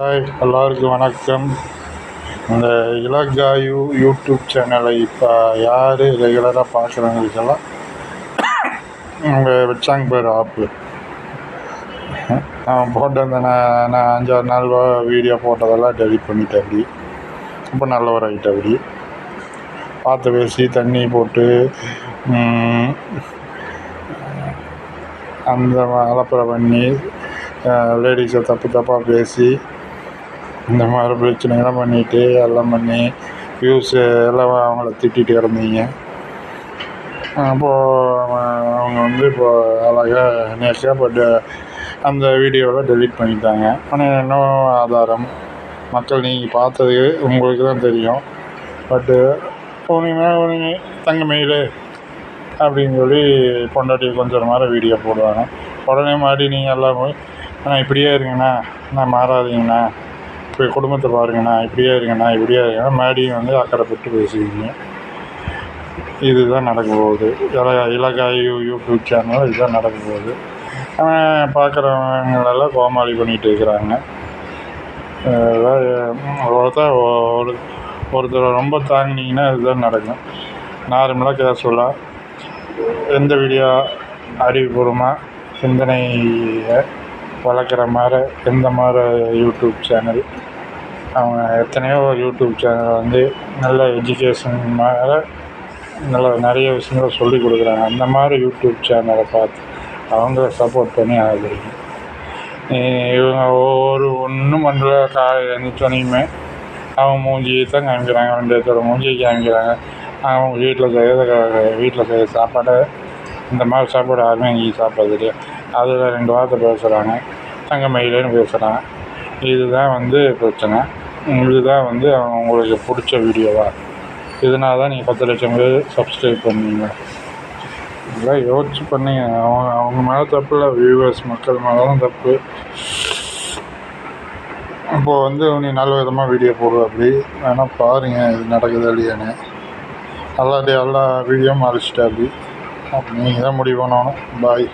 Hi எல்லாருக்கும் வணக்கம். இந்த இலக்காயு யூடியூப் சேனலை இப்போ யார் ரெகுலராக பார்க்குறவங்களுக்கெல்லாம் அவங்க வச்சாங்க பேர் ஆப்பு. நான் போட்ட அந்த நான் நான் அஞ்சாறு நாள் வீடியோ போட்டதெல்லாம் டெலிட் பண்ணிட்டேன் அப்படி. ரொம்ப நல்லவராகிட்ட அப்படி. பார்த்து பேசி தண்ணி போட்டு அந்த அலப்பறை பண்ணி லேடிஸை தப்பு தப்பாக பேசி இந்த மாதிரி பிரச்சனைகள்லாம் பண்ணிட்டு எல்லாம் பண்ணி வியூஸு எல்லாம் அவங்கள திட்டிகிட்டு கிடந்தீங்க. அப்போது அவங்க வந்து இப்போ அழகாக நேற்று பட் அந்த வீடியோவில் டெலீட் பண்ணிட்டாங்க. ஆனால் இன்னும் ஆதாரம்? மக்கள் நீங்கள் பார்த்தது உங்களுக்கு தான் தெரியும். பட்டு போனீங்கன்னா உடனே தங்க மெயில் அப்படின்னு சொல்லி பொண்டாட்டி கொஞ்சம் மாதிரி வீடியோ போடுவாங்க. உடனே மாடி நீங்கள் எல்லாம் போய் இப்படியே இருங்கண்ணா நான் மாறாதீங்கண்ணா. இப்போ குடும்பத்தை பாருங்கண்ணா இப்படியே இருங்கண்ணா இப்படியே இருங்கண்ணா. மேடியும் வந்து அக்கறை பெற்று பேசுவீங்க. இதுதான் நடக்க போகுது. இல இலக்காய் யூடியூப் சேனல் இதுதான் நடக்க போகுது. பார்க்குறவங்களெல்லாம் கோமாளி பண்ணிகிட்டு இருக்கிறாங்க. ஒருத்தர் ஒரு ஒருத்தரை ரொம்ப தாங்கினீங்கன்னா இதுதான் நடக்கும். நார்மலாக கேஷுவலாக எந்த வீடியோ அறிவுபூர்வமாக சிந்தனையை வளர்க்குற மாதிரி எந்த மாதிரி யூடியூப் சேனல். அவங்க எத்தனையோ யூடியூப் சேனல் வந்து நல்ல எஜுகேஷன் மாதிரி நல்ல நிறைய விஷயங்களை சொல்லிக் கொடுக்குறாங்க. அந்த மாதிரி யூடியூப் சேனலை பார்த்து அவங்கள சப்போர்ட் பண்ணி ஆதரிங்க இவங்க ஒவ்வொரு ஒன்றும் பண்ணல காலையில் எழுந்திரிச்சோனையுமே அவங்க மூஞ்சியை தான் காமிக்கிறாங்க. ரெண்டு பேர்த்தோட மூஞ்சியை காமிக்கிறாங்க. அவங்க வீட்டில் செய்கிற வீட்டில் செய்கிற சாப்பாடை இந்த மாதிரி சாப்பாடு யாருமே இங்கே சாப்பிட்றது இல்லையா அதில் ரெண்டு வார்த்தை பேசுகிறாங்க தங்க மயிலேன்னு பேசுகிறாங்க இதுதான் வந்து பிரச்சனை. இதுதான் வந்து உங்களுக்கு பிடிச்ச வீடியோவா? இதனால தான் நீங்கள் பத்து லட்சம் பேர் சப்ஸ்கிரைப் பண்ணீங்க. இதெல்லாம் யோசிச்சு பண்ணீங்க. அவங்க அவங்க மேலே தப்பு இல்லை. வியூவர்ஸ் மக்கள் மேலே தான் தப்பு. இப்போது வந்து நீ நல்ல விதமாக வீடியோ போடுவ அப்படி. வேணால் பாருங்கள் இது நடக்குது இல்லையான்னு. நல்லா எல்லா வீடியோவும் அழிச்சிட்டா அப்படி. அப்போ நீங்கள் தான் முடிவு பண்ணணும். பாய்